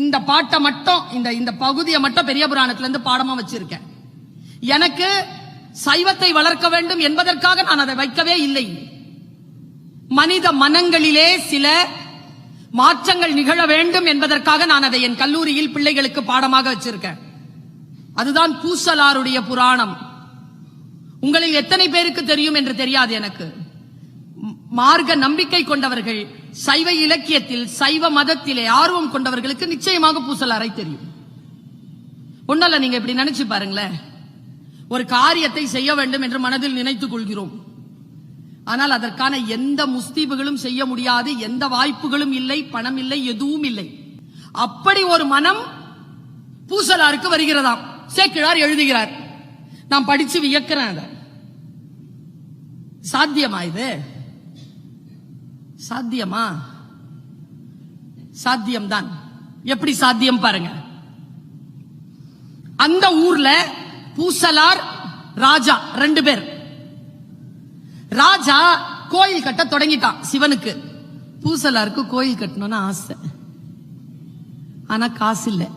இந்த பாட்டை மட்டும் இந்த இந்த பகுதியை மட்டும் பெரிய புராணத்துல இருந்து பாடமா வச்சிருக்கேன். எனக்கு சைவத்தை வளர்க்க வேண்டும் என்பதற்காக நான் அதை வைக்கவே இல்லை. மனித மனங்களிலே சில மாற்றங்கள் நிகழ வேண்டும் என்பதற்காக நான் அதை என் கல்லூரியில் பிள்ளைகளுக்கு பாடமாக வச்சிருக்கேன். அதுதான் பூசலாருடைய புராணம். உங்களில் எத்தனை பேருக்கு தெரியும் என்று தெரியாது எனக்கு. மார்க்க நம்பிக்கை கொண்டவர்கள் சைவ இலக்கியத்தில் சைவ மதத்திலே ஆர்வம் கொண்டவர்களுக்கு நிச்சயமாக பூசலாரை தெரியும். ஒன்னல்ல நீங்க இப்படி நினைச்சு பாருங்களேன். ஒரு காரியத்தை செய்ய வேண்டும் என்று மனதில் நினைத்துக் கொள்கிறோம். ஆனால் அதற்கான எந்த முஸ்தீபுகளும் செய்ய முடியாது எந்த வாய்ப்புகளும் இல்லை பணம் இல்லை எதுவும் இல்லை. அப்படி ஒரு மனம் பூசலாருக்கு வருகிறதாம். சேக்கிழார் எழுதுகிறார். நான் படிச்சு வியக்கிறேன் அதை. சாத்தியமா இது? சாத்தியமா? சாத்தியம்தான். எப்படி சாத்தியம் பாருங்க. அந்த ஊர்ல பூசலார் ராஜா ரெண்டு பேர். ராஜா கோயில் கட்ட தொடங்கிட்டான் சிவனுக்கு. பூசலாருக்கு கோயில் கட்டணும்னு ஆசை. ஆனா காசு இல்ல.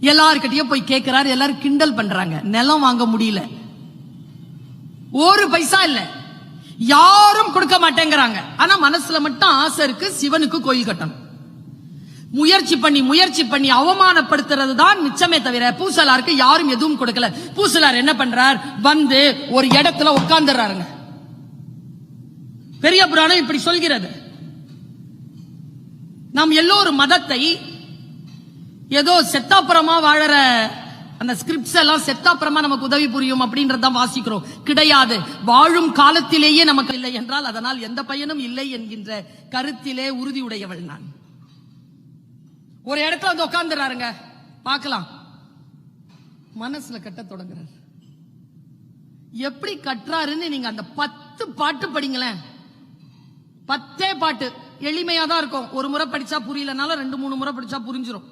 எல்லார்கிட்டயும் போய் கேட்கிறாரு எல்லாரும் கிண்டல் பண்றாங்க. நிலம் வாங்க முடியல. ஒரு பைசா இல்ல. யாரும் கொடுக்க மாட்டேங்கிறாங்க. ஆனா மனசுல மட்டும் ஆசை இருக்கு சிவனுக்கு கோயில் கட்டணும். முயற்சி பண்ணி முயற்சி பண்ணி அவமானப்படுத்துறது தான் மிச்சமே தவிர பூசலாருக்கு யாரும் எதுவும் கொடுக்கல. பூசலார் என்ன பண்றார்? வந்து ஒரு இடத்துல உட்கார்ந்துறாருங்க. பெரிய புராணம் இப்படி சொல்கிறது. நாம் எல்லோரும் மதத்தை ஏதோ செத்தாப்புறமா வாழற அந்த ஸ்கிரிப்ட்ஸ் எல்லாம் செத்தாப்புறமா நமக்கு உதவி புரியும் அப்படின்றதான் வாசிக்கிறோம். கிடையாது. வாழும் காலத்திலேயே நமக்கு இல்லை என்றால் அதனால் எந்த பயனும் இல்லை என்கின்ற கருத்திலே உறுதியுடையவள் நான். ஒரு இடத்துல வந்து உட்கார்ந்துறாருங்க பார்க்கலாம். மனசுல கட்ட தொடங்குறாரு. எப்படி கட்டுறாருன்னு நீங்க அந்த பத்து பாட்டு படிங்களேன். பத்தே பாட்டு. எளிமையா தான் இருக்கும். ஒரு முறை படிச்சா புரியலனாலும் ரெண்டு மூணு முறை படிச்சா புரிஞ்சிரும்.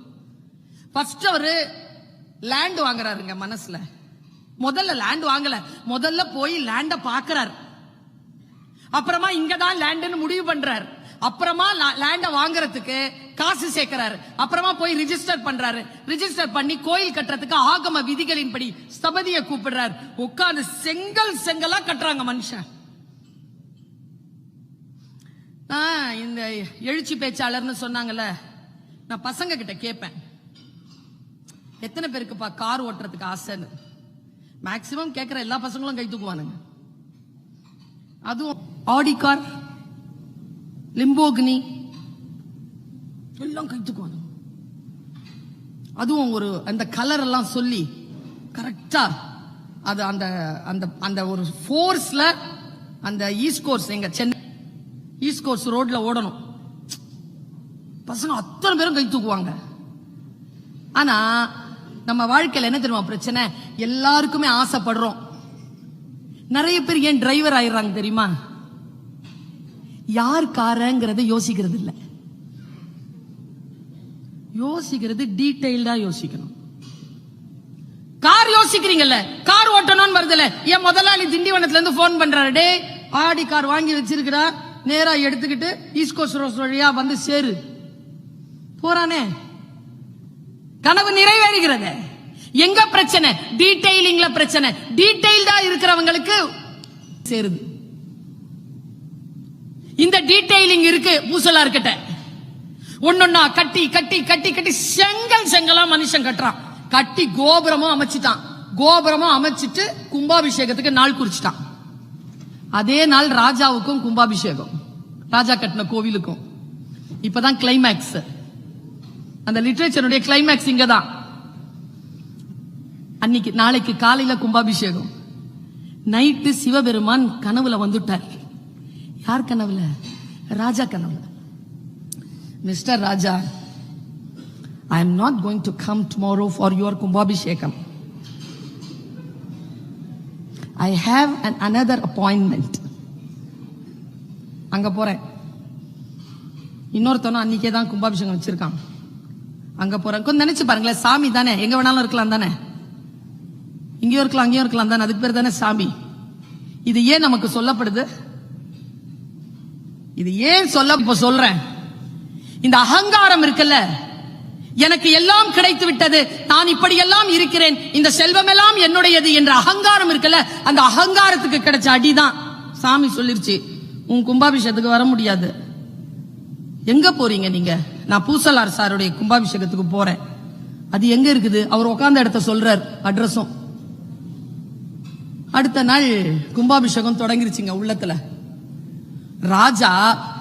ஃபர்ஸ்ட் அவரு லேண்ட் வாங்குறாருங்க மனசுல. முதல்ல லேண்ட் வாங்கல. முதல்ல போய் லேண்ட பாக்குறாரு. அப்புறமா இங்கதான் லேண்ட்னு முடிவு பண்றாரு. அப்புறமா லேண்ட வாங்குறதுக்கு காசு சேர்க்கிறாரு. அப்புறமா போய் ரிஜிஸ்டர் பண்றாரு. ரிஜிஸ்டர் பண்ணி கோயில் கட்டுறதுக்கு ஆகம விதிகளின்படி ஸ்தபதிய கூப்பிடுறாரு. உட்கார்ந்து செங்கல் செங்கலா கட்டுறாங்க மனுஷன். இந்த எழுச்சி பேச்சாளர்னு சொன்னாங்கல்ல. நான் பசங்க கிட்ட கேட்பேன். எத்தனை பேருக்குப்பா கார் ஓட்டுறதுக்கு ஆசைன்னு? மேக்சிமம் கேட்கிற எல்லா பசங்களும் கை தூக்குவானுங்க. அதுவும் ஆடி கார் லிம்போக்னி எல்லாம் கை தூக்குவானுங்க. அதுவும் ஒரு அந்த கலர் எல்லாம் சொல்லி கரெக்டா அது அந்த அந்த அந்த ஒரு ஃபோர்ஸ்ல அந்த ஈஸ்ட் கோர்ஸ் எங்க சென்னை ஈஸ்ட் கோர்ஸ் ரோட்ல ஓடணும். பசங்க அத்தனை பேரும் கை தூக்குவாங்க. ஆனா நம்ம வாழ்க்கையில என்ன தெரியுமா பிரச்சனை? எல்லாருக்குமே ஆசைப்படுறோம். நிறைய பேர் ஏன் டிரைவர் ஆயிடுறாங்க தெரியுமா? யார் காரங்கிறத யோசிக்கிறது இல்ல. யோசிக்கிறது டீடைல்டா யோசிக்கணும். கார் யோசிக்கிறீங்கல்ல? கார் ஓட்டணும்னு வருதுல என் முதலாளி திண்டிவனத்துல இருந்து போன் பண்றாரு. டே ஆடி கார் வாங்கி வச்சிருக்கிறா நேரா எடுத்துக்கிட்டு ஈஸ்ட் கோஸ்ட் ரோஸ் வழியா வந்து சேரு. போறானே. கனவு நிறைவேறுகிறது. எங்க பிரச்சனை? டீடைலிங்ல பிரச்சனை. டீடைல்டா இருக்கிறவங்களுக்கு சேருது. இந்த டீடைலிங் இருக்கு பூசலா இருக்கட்ட ஒன்னொன்னா கட்டி கட்டி கட்டி கட்டி செங்கல் செங்கலா மனுஷன் கட்டுறான். கட்டி கோபுரமும் அமைச்சிட்டான். கோபுரமும் அமைச்சிட்டு கும்பாபிஷேகத்துக்கு நாள் குறிச்சிட்டான். அதே நாள் ராஜாவுக்கும் கும்பாபிஷேகம். ராஜா கட்டின கோவிலுக்கும். இப்பதான் கிளைமேக்ஸ் அந்த லிட்ரேச்சருடைய கிளைமேக்ஸ் இங்க தான் அன்னைக்கு நாளைக்கு காலையில கும்பாபிஷேகம். நைட்டு சிவபெருமான் கனவுல வந்துட்டார். யார் கனவுல? ராஜா கனவுல. Mister Raja I am not going to come tomorrow for your kumbabhishekam. I have an another appointment அங்க போறேன். இன்னொருத்தனும் அன்னைக்கே தான் கும்பாபிஷேகம் வச்சிருக்கான். அங்க போறேன் கொஞ்சம் நினைச்சு பாருங்களேன் சாமி தானே? எங்க வேணாலும் இருக்கலாம் தானே? இங்கேயும் இருக்கலாம் அங்கேயும் இருக்கலாம் தானே? அதுக்கு பேர் தானே சாமி. இது ஏன் நமக்கு சொல்லப்படுது? இது ஏன் சொல்ல இப்ப சொல்றேன். இந்த அகங்காரம் இருக்குல்ல? எனக்கு எல்லாம் கிடைத்து விட்டது. நான் இப்படியெல்லாம் இருக்கிறேன். இந்த செல்வமெல்லாம் என்னுடையது என்ற அகங்காரம் இருக்குல்ல? அந்த அகங்காரத்துக்கு கிடைச்ச அடிதான். சாமி சொல்லிருச்சு உன் கும்பாபிஷேகத்துக்கு வர முடியாது. எங்க போறீங்க நீங்க? நான் பூசலார் சாருடைய கும்பாபிஷேகத்துக்கு போறேன். அது எங்க இருக்குது? அவர் உட்கார்ந்த இடத்த சொல்றார் அட்ரஸும். அடுத்த நாள் கும்பாபிஷேகம் தொடங்கிருச்சுங்க உள்ளத்துல. ராஜா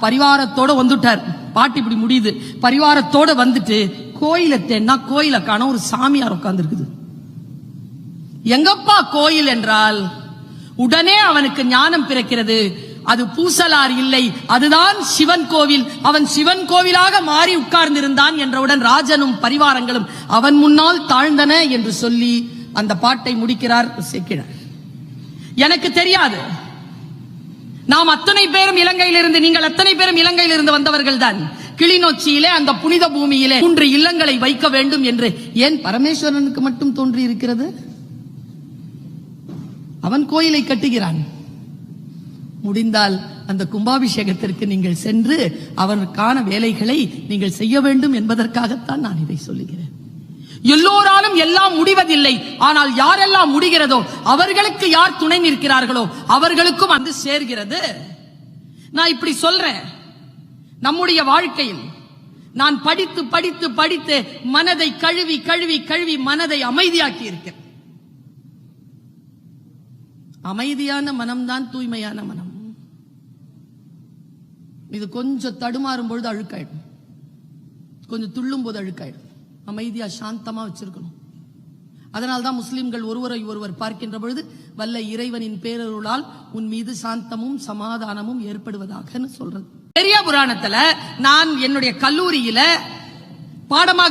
பரிவாரத்தோட வந்துட்டார். பாட்டு இப்படி முடியுது. பரிவாரத்தோட வந்துட்டு கோயில தேன்னா கோயில காண ஒரு சாமியார் உட்கார்ந்து இருக்குது எங்கப்பா கோயில் என்றால் உடனே அவனுக்கு ஞானம் பிறக்கிறது. அது பூசலார் இல்லை. அதுதான் சிவன் கோவில். அவன் சிவன் கோவிலாக மாறி உட்கார்ந்திருந்தான் என்றவுடன் ராஜனும் பரிவாரங்களும் அவன் முன்னால் தாழ்ந்தன என்று சொல்லி அந்த பாட்டை முடிக்கிறார் சேக்கிழார் எனக்கு தெரியாது. நாம் அத்தனை பேரும் இலங்கையிலிருந்து நீங்கள் அத்தனை பேரும் இலங்கையிலிருந்து வந்தவர்கள் தான் கிளிநொச்சியிலே அந்த புனித பூமியிலே மூன்று இல்லங்களை வைக்க வேண்டும் என்று ஏன் பரமேஸ்வரனுக்கு மட்டும் தோன்றி இருக்கிறது அவன் கோயிலை கட்டுகிறான். முடிந்தால் அந்த கும்பாபிஷேகத்திற்கு நீங்கள் சென்று அவருக்கான வேலைகளை நீங்கள் செய்ய வேண்டும் என்பதற்காகத்தான் நான் இதை சொல்லுகிறேன். எல்லோராலும் எல்லாம் முடிவதில்லை. ஆனால் யாரெல்லாம் முடிகிறதோ அவர்களுக்கு யார் துணை நிற்கிறார்களோ அவர்களுக்கும் வந்து சேர்கிறது. நான் இப்படி சொல்றேன். நம்முடைய வாழ்க்கையில் நான் படித்து படித்து படித்து மனதை கழுவி கழுவி கழுவி மனதை அமைதியாக்கி இருக்கிறேன் அமைதியான மனம்தான் தூய்மையான மனம். இது கொஞ்சம் தடுமாறும் பொழுது அழுக்காயிடும். கொஞ்சம் துள்ளும் போது அழுக்காயிடும். அமைதியா சாந்தமா வச்சிருக்கணும். அதனால்தான் முஸ்லிம்கள் ஒருவரை ஒருவர் பார்க்கின்ற பொழுது வல்ல இறைவனின் பேரருளால் உன் மீது சாந்தமும் சமாதானமும் ஏற்படுவதாக சொல்றது. பெரிய புராணத்துல நான் என்னுடைய கல்லூரியில பாடமாக